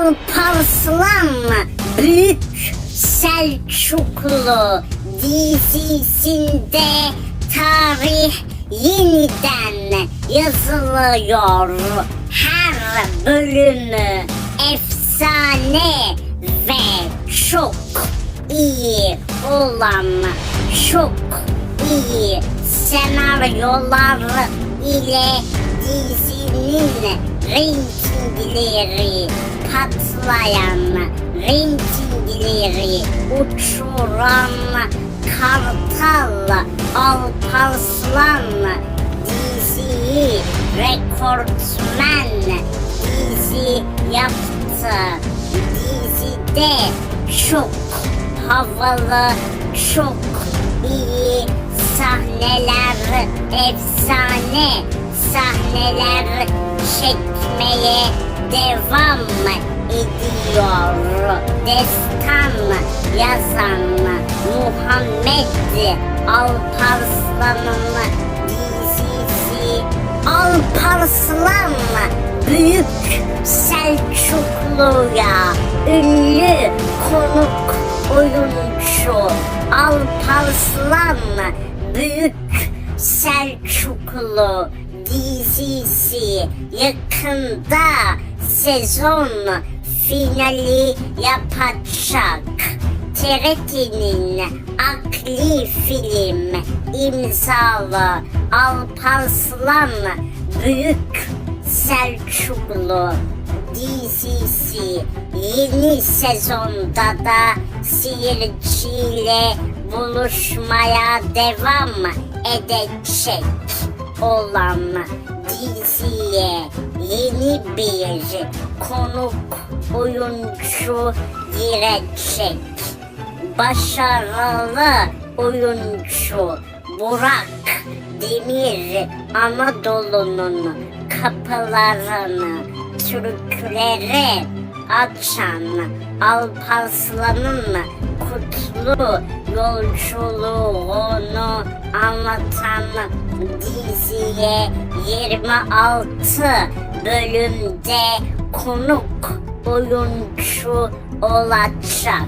Alparslan Büyük Selçuklu dizisinde tarih yeniden yazılıyor. Her bölümü efsane ve çok iyi olan çok iyi senaryolar ile dizinin reytingleri patlayan, reytingleri uçuran Kartal Alparslan diziyi rekortmen dizi yaptı. Dizide çok havalı, çok iyi sahneler, efsane sahneler çekmeye devam ediyor. Destan yazan Muhammed Alparslan'ın dizisi Alparslan Büyük Selçuklu'ya ünlü konuk oyuncu Alparslan Büyük Selçuklu dizisi yakında sezon finali yapacak. TRT'nin akli film imzalı Alparslan Büyük Selçuklu dizisi yeni sezonda da seyirciyle buluşmaya devam edecek olan diziye yeni bir konuk oyuncu girecek. Başarılı oyuncu. Burak Demir Anadolu'nun kapılarını Türklere açan Alparslan'ın kutlu yolculuğunu anlatan diziye 26 bölümde konuk oyuncu olacak.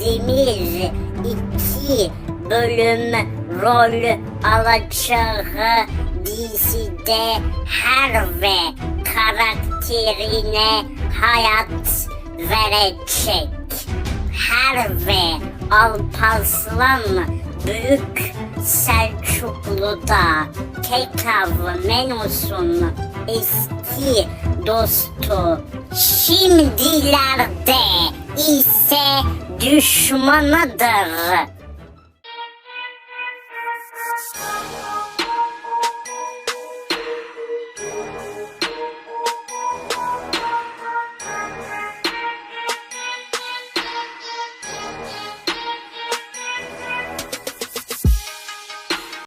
Demir iki bölüm rol alacağı dizide her ve karakterine hayat verecek. Her ve Alparslan Büyük Selçuklu'da Kekav Menus'un eski dostu şimdilerde ise düşmanıdır.